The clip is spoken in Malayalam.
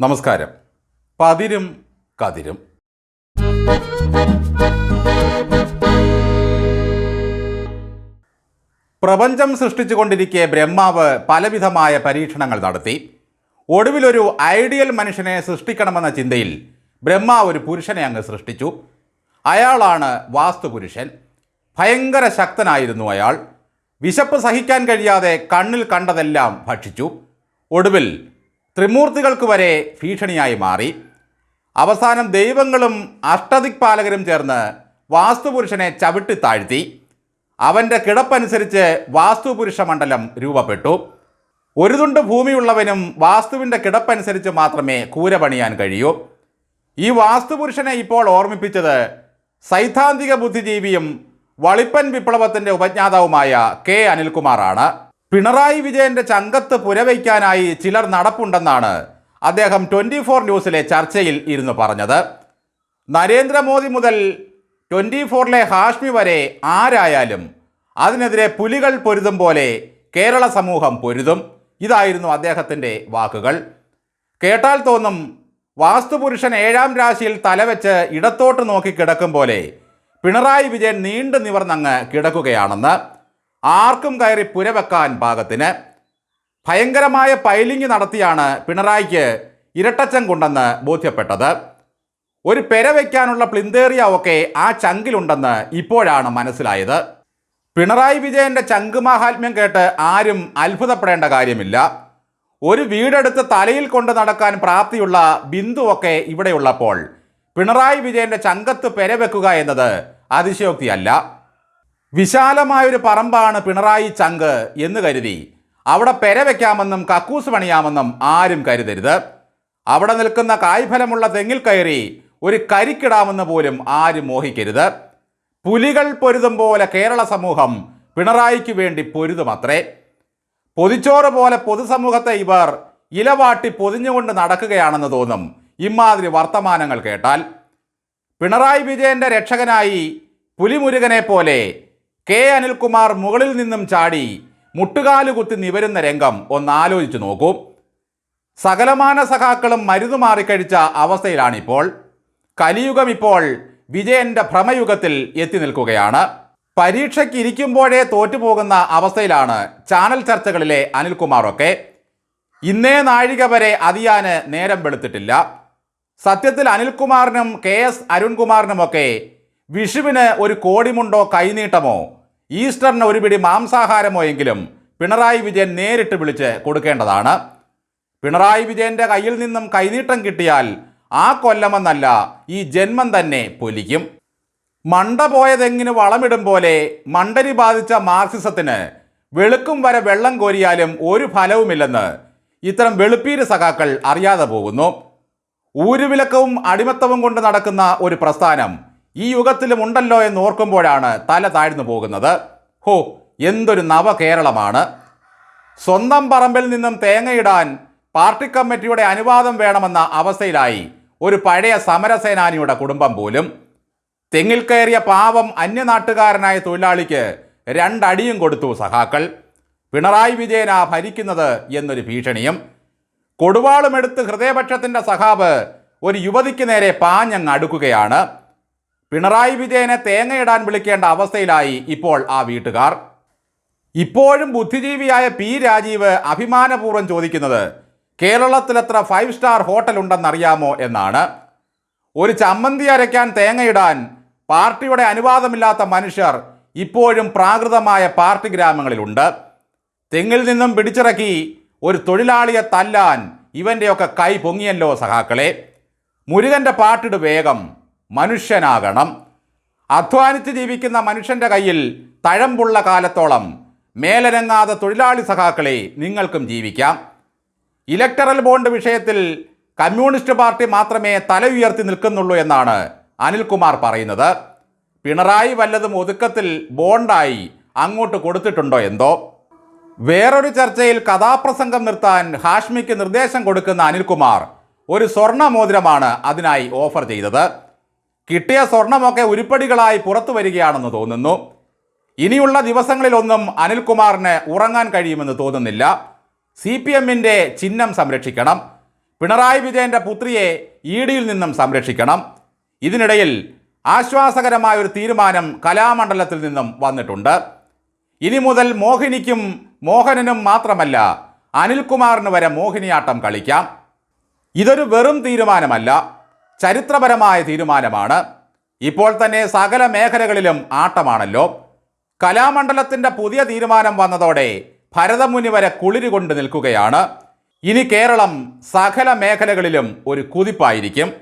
നമസ്കാരം. പതിരും കതിരും. പ്രപഞ്ചം സൃഷ്ടിച്ചുകൊണ്ടിരിക്കെ ബ്രഹ്മാവ് പലവിധമായ പരീക്ഷണങ്ങൾ നടത്തി. ഒടുവിലൊരു ഐഡിയൽ മനുഷ്യനെ സൃഷ്ടിക്കണമെന്ന ചിന്തയിൽ ബ്രഹ്മാവ് ഒരു പുരുഷനെ അങ്ങ് സൃഷ്ടിച്ചു. അയാളാണ് വാസ്തുപുരുഷൻ. ഭയങ്കര ശക്തനായിരുന്നു അയാൾ. വിശപ്പ് സഹിക്കാൻ കഴിയാതെ കണ്ണിൽ കണ്ടതെല്ലാം ഭക്ഷിച്ചു. ഒടുവിൽ ത്രിമൂർത്തികൾക്ക് വരെ ഭീഷണിയായി മാറി. അവസാനം ദൈവങ്ങളും അഷ്ടദിക്പാലകരും ചേർന്ന് വാസ്തുപുരുഷനെ ചവിട്ടി താഴ്ത്തി. അവന്റെ കിടപ്പനുസരിച്ച് വാസ്തുപുരുഷ മണ്ഡലം രൂപപ്പെട്ടു. ഒരു തുണ്ട് ഭൂമിയുള്ളവനും വാസ്തുവിന്റെ കിടപ്പനുസരിച്ച് മാത്രമേ കൂര പണിയാൻ കഴിയൂ. ഈ വാസ്തുപുരുഷനെ ഇപ്പോൾ ഓർമ്മിപ്പിച്ചത് സൈദ്ധാന്തിക ബുദ്ധിജീവിയും വളിപ്പൻ വിപ്ലവത്തിന്റെ ഉപജ്ഞാതാവുമായ കെ അനിൽകുമാറാണ്. പിണറായി വിജയന്റെ ചങ്കത്ത് പുരവയ്ക്കാനായി ചിലർ നടപ്പുണ്ടെന്നാണ് അദ്ദേഹം ട്വന്റി ഫോർ ന്യൂസിലെ ചർച്ചയിൽ ഇരുന്ന് പറഞ്ഞത്. നരേന്ദ്രമോദി മുതൽ ട്വന്റി ഫോറിലെ ഹാഷ്മി വരെ ആരായാലും അതിനെതിരെ പുലികൾ പൊരുതും പോലെ കേരള സമൂഹം പൊരുതും. ഇതായിരുന്നു അദ്ദേഹത്തിന്റെ വാക്കുകൾ. കേട്ടാൽ തോന്നും വാസ്തുപുരുഷൻ ഏഴാം രാശിയിൽ തലവെച്ച് ഇടത്തോട്ട് നോക്കി കിടക്കും പോലെ പിണറായി വിജയൻ നീണ്ടു നിവർന്നങ്ങ് കിടക്കുകയാണെന്ന് ആർക്കും കയറി പുരവെക്കാൻ പാകത്തിന്. ഭയങ്കരമായ പൈലിംഗ് നടത്തിയാണ് പിണറായിക്ക് ഇരട്ടച്ചം കൊണ്ടെന്ന് ബോധ്യപ്പെട്ടത്. ഒരു പെര വയ്ക്കാനുള്ള പ്ലിന്തേറിയ ഒക്കെ ആ ചങ്കിലുണ്ടെന്ന് ഇപ്പോഴാണ് മനസ്സിലായത്. പിണറായി വിജയന്റെ ചങ്ക് മാഹാത്മ്യം കേട്ട് ആരും അത്ഭുതപ്പെടേണ്ട കാര്യമില്ല. ഒരു വീടെടുത്ത് തലയിൽ കൊണ്ട് നടക്കാൻ പ്രാപ്തിയുള്ള ബിന്ദുവൊക്കെ ഇവിടെയുള്ളപ്പോൾ പിണറായി വിജയന്റെ ചങ്കത്ത് പെരവെക്കുക എന്നത് അതിശയോക്തിയല്ല. വിശാലമായൊരു പറമ്പാണ് പിണറായി ചങ്ക് എന്ന് കരുതി. അവിടെ പെര വയ്ക്കാമെന്നും കക്കൂസ് പണിയാമെന്നും ആരും കരുതരുത്. അവിടെ നിൽക്കുന്ന കായ്ഫലമുള്ള തെങ്ങിൽ കയറി ഒരു കരിക്കിടാമെന്ന് പോലും ആരും മോഹിക്കരുത്. പുലികൾ പൊരുതും പോലെ കേരള സമൂഹം പിണറായിക്ക് വേണ്ടി പൊരുതുമത്രേ. പൊതിച്ചോറ് പോലെ പൊതുസമൂഹത്തെ ഇവർ ഇലവാട്ടി പൊതിഞ്ഞുകൊണ്ട് നടക്കുകയാണെന്ന് തോന്നും ഇമാതിരി വർത്തമാനങ്ങൾ കേട്ടാൽ. പിണറായി വിജയന്റെ രക്ഷകനായി പുലിമുരുകനെ പോലെ കെ അനിൽകുമാർ മുകളിൽ നിന്നും ചാടി മുട്ടുകാൽ കുത്തി നിവരുന്ന രംഗം ഒന്ന് ആലോചിച്ചു നോക്കൂ. സകലമാന സഖാക്കളും മരുന്ന് മാറിക്കഴിച്ച അവസ്ഥയിലാണിപ്പോൾ. കലിയുഗം ഇപ്പോൾ വിജയന്റെ ഭ്രമയുഗത്തിൽ എത്തി നിൽക്കുകയാണ്. പരീക്ഷയ്ക്ക് ഇരിക്കുമ്പോഴേ തോറ്റുപോകുന്ന അവസ്ഥയിലാണ് ചാനൽ ചർച്ചകളിലെ അനിൽകുമാറൊക്കെ. ഇന്നേ നാഴിക വരെ അതിയാന് നേരം വെളുത്തിട്ടില്ല. സത്യത്തിൽ അനിൽകുമാറിനും കെ എസ് അരുൺകുമാറിനുമൊക്കെ വിഷുവിന് ഒരു കോടിമുണ്ടോ കൈനീട്ടമോ? ഈസ്റ്ററിന് ഒരു പിടി മാംസാഹാരമോ എങ്കിലും പിണറായി വിജയൻ നേരിട്ട് വിളിച്ച് കൊടുക്കേണ്ടതാണ്. പിണറായി വിജയന്റെ കയ്യിൽ നിന്നും കൈനീട്ടം കിട്ടിയാൽ ആ കൊല്ലമെന്നല്ല ഈ ജന്മം തന്നെ പൊലിക്കും. മണ്ട പോയതെങ്ങിന് വളമിടും പോലെ മണ്ടരി ബാധിച്ച മാർക്സിസത്തിന് വെളുക്കും വരെ വെള്ളം കോരിയാലും ഒരു ഫലവുമില്ലെന്ന് ഇത്തരം വെളുപ്പീര് സഖാക്കൾ അറിയാതെ പോകുന്നു. ഊരുവിലക്കവും അടിമത്തവും കൊണ്ട് നടക്കുന്ന ഒരു പ്രസ്ഥാനം ഈ യുഗത്തിലും ഉണ്ടല്ലോ എന്ന് ഓർക്കുമ്പോഴാണ് തല താഴ്ന്നു പോകുന്നത്. ഹോ എന്തൊരു നവകേരളമാണ്. സ്വന്തം പറമ്പിൽ നിന്നും തേങ്ങയിടാൻ പാർട്ടി കമ്മിറ്റിയുടെ അനുവാദം വേണമെന്ന അവസ്ഥയിലായി ഒരു പഴയ സമരസേനാനിയുടെ കുടുംബം പോലും. തെങ്ങിൽ കയറിയ പാവം അന്യനാട്ടുകാരനായ തൊഴിലാളിക്ക് രണ്ടടിയും കൊടുത്തു സഹാക്കൾ പിണറായി വിജയനാ ഭരിക്കുന്നത് എന്നൊരു ഭീഷണിയും. കൊടുവാളുമെടുത്ത് ഹൃദയപക്ഷത്തിന്റെ സഹാബ് ഒരു യുവതിക്ക് നേരെ പാഞ്ഞങ്ങ് അടുക്കുകയാണ്. പിണറായി വിജയനെ തേങ്ങയിടാൻ വിളിക്കേണ്ട അവസ്ഥയിലായി ഇപ്പോൾ ആ വീട്ടുകാർ. ഇപ്പോഴും ബുദ്ധിജീവിയായ പി രാജീവ് അഭിമാനപൂർവം ചോദിക്കുന്നത് കേരളത്തിലെത്ര ഫൈവ് സ്റ്റാർ ഹോട്ടൽ ഉണ്ടെന്നറിയാമോ? എന്നാണ്. ഒരു ചമ്മന്തി അരയ്ക്കാൻ തേങ്ങയിടാൻ പാർട്ടിയുടെ അനുവാദമില്ലാത്ത മനുഷ്യർ ഇപ്പോഴും പ്രാകൃതമായ പാർട്ടി ഗ്രാമങ്ങളിലുണ്ട്. തെങ്ങിൽ നിന്നും പിടിച്ചിറക്കി ഒരു തൊഴിലാളിയെ തല്ലാൻ ഇവന്റെയൊക്കെ കൈ പൊങ്ങിയല്ലോ സഹാക്കളെ മുരുകന്റെ പാട്ടിട് വേഗം മനുഷ്യനാകണം. അധ്വാനിച്ച് ജീവിക്കുന്ന മനുഷ്യന്റെ കയ്യിൽ തഴമ്പുള്ള കാലത്തോളം മേലനങ്ങാതെ തൊഴിലാളി സഖാക്കളെ നിങ്ങൾക്കും ജീവിക്കാം. ഇലക്ടറൽ ബോണ്ട് വിഷയത്തിൽ കമ്മ്യൂണിസ്റ്റ് പാർട്ടി മാത്രമേ തല ഉയർത്തി നിൽക്കുന്നുള്ളൂ എന്നാണ് അനിൽകുമാർ പറയുന്നത്. പിണറായി വല്ലതും ഒതുക്കത്തിൽ ബോണ്ടായി അങ്ങോട്ട് കൊടുത്തിട്ടുണ്ടോ എന്തോ? വേറൊരു ചർച്ചയിൽ കഥാപ്രസംഗം നിർത്താൻ ഹാഷ്മിക്ക് നിർദ്ദേശം കൊടുക്കുന്ന അനിൽകുമാർ ഒരു സ്വർണ മോതിരമാണ് അതിനായി ഓഫർ ചെയ്തത്. കിട്ടിയ സ്വർണമൊക്കെ ഉരുപ്പടികളായി പുറത്തു വരികയാണെന്ന് തോന്നുന്നു. ഇനിയുള്ള ദിവസങ്ങളിലൊന്നും അനിൽകുമാറിന് ഉറങ്ങാൻ കഴിയുമെന്ന് തോന്നുന്നില്ല. സി പി എമ്മിന്റെ ചിഹ്നം സംരക്ഷിക്കണം. പിണറായി വിജയന്റെ പുത്രിയെ ഇ ഡിയിൽ നിന്നും സംരക്ഷിക്കണം. ഇതിനിടയിൽ ആശ്വാസകരമായ ഒരു തീരുമാനം കലാമണ്ഡലത്തിൽ നിന്നും വന്നിട്ടുണ്ട്. ഇനി മുതൽ മോഹിനിക്കും മോഹനനും മാത്രമല്ല അനിൽകുമാറിന് വരെ മോഹിനിയാട്ടം കളിക്കാം. ഇതൊരു വെറും തീരുമാനമല്ല. ചരിത്രപരമായ തീരുമാനമാണ്. ഇപ്പോൾ തന്നെ സകല മേഖലകളിലും ആട്ടമാണല്ലോ. കലാമണ്ഡലത്തിന്റെ പുതിയ തീരുമാനം വന്നതോടെ ഭരതമുനി വരെ കുളിരുകൊണ്ട് നിൽക്കുകയാണ്. ഇനി കേരളം സകല മേഖലകളിലും ഒരു കുതിപ്പായിരിക്കും.